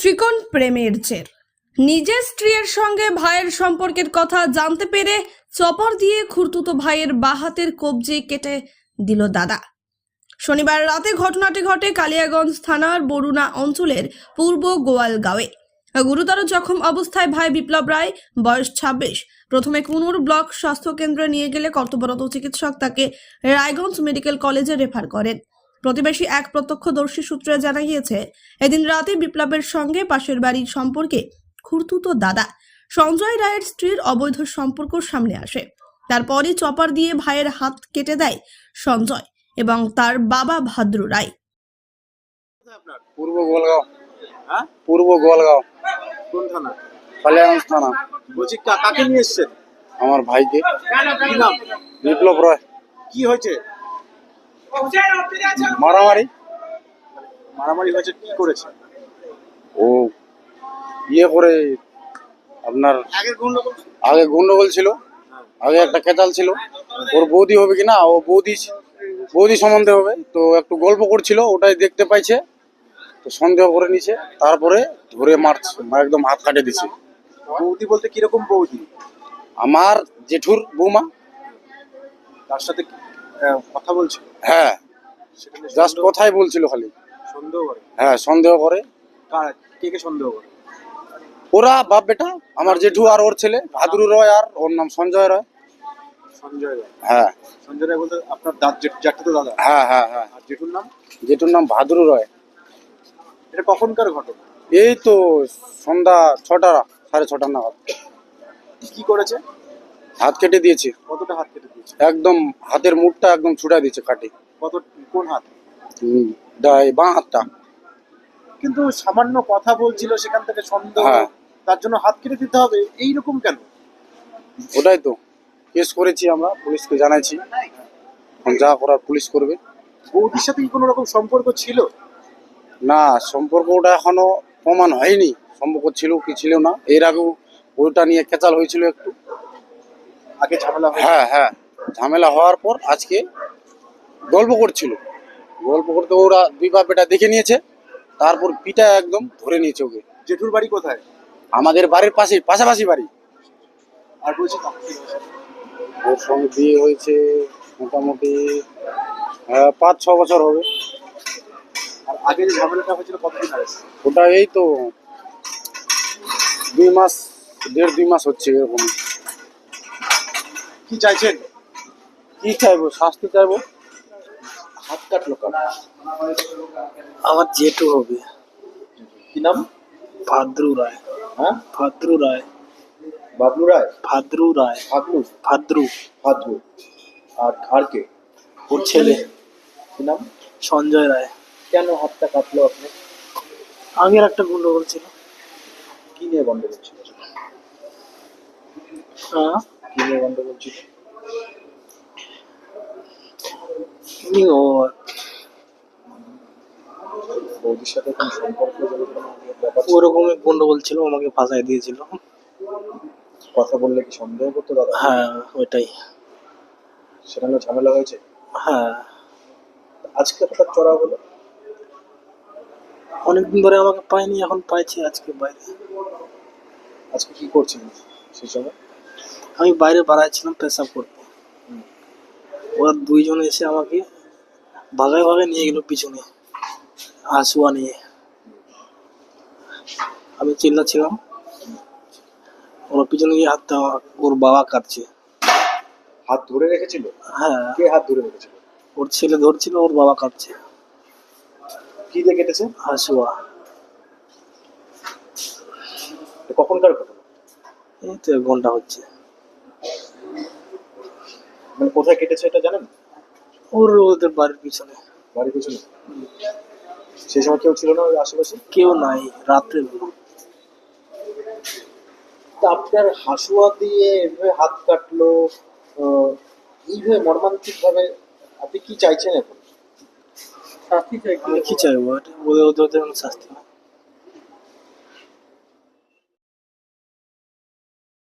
ত্রিকোণ প্রেমের জের। নিজের স্ত্রীর সঙ্গে ভাইয়ের সম্পর্কের কথা জানতে পেরে চপর দিয়ে খুরতুতো ভাইয়ের বাহাতের কবজি কেটে দিল দাদা। শনিবার রাতে ঘটনাটি ঘটে কালিয়াগঞ্জ থানার বরুণা অঞ্চলের পূর্ব গোয়ালগাঁওয়ে। গুরুতর জখম অবস্থায় ভাই বিপ্লব রায়, বয়স ছাব্বিশ। প্রথমে কুনুর ব্লক স্বাস্থ্য কেন্দ্রে নিয়ে গেলে কর্তব্যরত চিকিৎসক তাকে রায়গঞ্জ মেডিকেল কলেজে রেফার করেন। প্রতিবেশী এক প্রত্যক্ষদর্শী সূত্রে জানা গিয়েছে এদিন রাতে বিপ্লবের সঙ্গে পাশের বাড়ির সম্পর্কে খুরতুতো দাদা সঞ্জয় রায়ের স্ত্রীর অবৈধ সম্পর্ক সামনে আসে। তারপরই চপার দিয়ে ভাইয়ের হাত কেটে দেয় সঞ্জয় এবং তার বাবা ভাদ্র রায়। পূর্ব গোলগাঁও। হ্যাঁ? পূর্ব গোলগাঁও। কোন থানা কালিয়াগঞ্জ থানা। বলছি কা- কাকে নিয়ে এসছেন? আমার ভাইকে। কি নাম? বিপ্লব রয়। কি হয়েছে? মারামারি? মারামারি হয়েছে কি করেছে? ও ইয়ে করে আপনার আগে গন্ডগোল ছিল আগে একটা কেচাল ছিল। ওর বৌদি হবে কিনা ও বৌদি বৌদি সম্বন্ধে হবে। তো একটু গল্প করছিল ওটাই দেখতে পাইছে। তো সন্দেহ করে নিছে। তারপরে ধরে মারছে একদম হাত কাটে দিছে। বৌদি বলতে কীরকম বৌদি? আমার জেঠুর বৌমা। তার সাথে কি, কথা বলছিল? হ্যাঁ। সেটা জাস্ট কথাই বলছিল খালি। সন্দেহ করে? হ্যাঁ সন্দেহ করে। কে কে সন্দেহ করে? ওরা বাপ বেটা আমার জেঠু আর ওর ছেলে ভাদুরু রয় আর ওর নাম সঞ্জয় রয়। সঞ্জয় রায়। হ্যাঁ। সঞ্জয় রায় বলতে আপনার দাদ জ্যাঠা তো দাদা? হ্যাঁ হ্যাঁ হ্যাঁ। আর জেঠুর নাম? জেঠুর নাম ভাদুরু রয়। এটা কখনকার ঘটনা? এই তো সন্ধ্যা ছটা সাড়ে ছটা নাগাদ। কি করেছে? হাত কেটে দিয়েছে। কতটা হাত কেটে দিয়েছে? একদম হাতের মুখটা একদম ছুটা দিয়েছে কাটে কত কোন হাত? বাঁ হাতটা। কিন্তু সামান্য কথা বলছিল সেখান থেকে সন্দেহ হ্যাঁ। তার জন্য হাত কেটে দিতে হবে এইরকম কেন? ওটাই তো। কেস করেছি আমরা পুলিশকে জানাইছি। এখন যা করার পুলিশ করবে। বৌদির সাথে কি কোনো রকম সম্পর্ক ছিল? না সম্পর্ক ওটা এখনও প্রমাণ হয়নি। সম্পর্ক ছিল কি ছিল না। এর আগেও ওইটা নিয়ে কেচাল হয়েছিল একটু। আগে ঝামেলা হ্যাঁ হ্যাঁ। ঝামেলা হওয়ার পর আজকে গল্প করছিল গল্প করতে ওরা দুই বাপ বেটা দেখে নিয়েছে তারপর পিটা একদম ধরে নিয়েছে ওকে। জেঠুর বাড়ি কোথায়? আমাদের বাড়ির পাশে পাশাপাশি বাড়ি। আর বলছি? ওর সঙ্গে বিয়ে হয়েছে মোটামুটি আহ, পাঁচ ছ বছর হবে। আর আগে যে ঝামেলাটা হয়েছিল কতদিন আগে? ওটা এই তো দুই মাস দেড় দুই মাস হচ্ছে এরকম। কি চাইছেন? কি চাইব? শাস্তি চাইব? হাত কাটলো আমার জেঠু হবে। কি নাম? ভাদ্রু রায়। হ্যাঁ? ভাদ্রু রায়। বাবলু রায়? ভাদ্রু রায়। ভাবলু ভাদ্রু। ভাদ্রু। আর আর কে? ওর ছেলে। কি নাম? সঞ্জয় রায়। কেন হাতটা কাটলো আপনি? আগের একটা গন্ডগোল ছিল। কি নিয়ে গন্ডগোল ছিল? হ্যাঁ? কি নিয়ে বৌদির সাথে কোন সম্পর্ক? ওরকমই আমাকে দিয়েছিল। কথা বললে কি সন্দেহ করতো দাদা? হ্যাঁ ওইটাই। সেখানে ঝামেলা হয়েছে? হ্যাঁ। আজকে হঠাৎ চড়া হলো? অনেকদিন ধরে আমাকে পাইনি এখন পাইছি আজকে বাইরে। আজকে কি করছেন সেই সময়? আমি বাইরে বাড়াইছিলাম পেশাব করতে। ওরা দুইজন এসে আমাকে ভাগায় ভাগায় নিয়ে গেল পিছনে হাসুয়া নিয়ে। আমি চিল্লাছিলাম ওর পিছনে গিয়ে হাতটা ওর বাবা কাটছে। হাত ধরে রেখেছিল? হ্যাঁ। কে হাত ধরে রেখেছিল? ওর ছেলে ধরছিল ওর বাবা কাটছে। কি দিয়ে কেটেছে? হাসুয়া। কখনকার ঘটনা? এই তো এক ঘণ্টা হচ্ছে। মানে কোথায় কেটেছে এটা জানেন? ওর ওদের বাড়ির পিছনে। বাড়ির পিছনে? সেই সময় কেউ ছিল না ওই আশেপাশে? কেউ নাই রাত্রে তা আপনার হাসুয়া দিয়ে এভাবে হাত কাটলো আহ, এইভাবে মর্মান্তিক ভাবে আপনি কি চাইছেন এখন? আমি কি চাইব? ওদের ওদের ওদের শাস্তি হোক।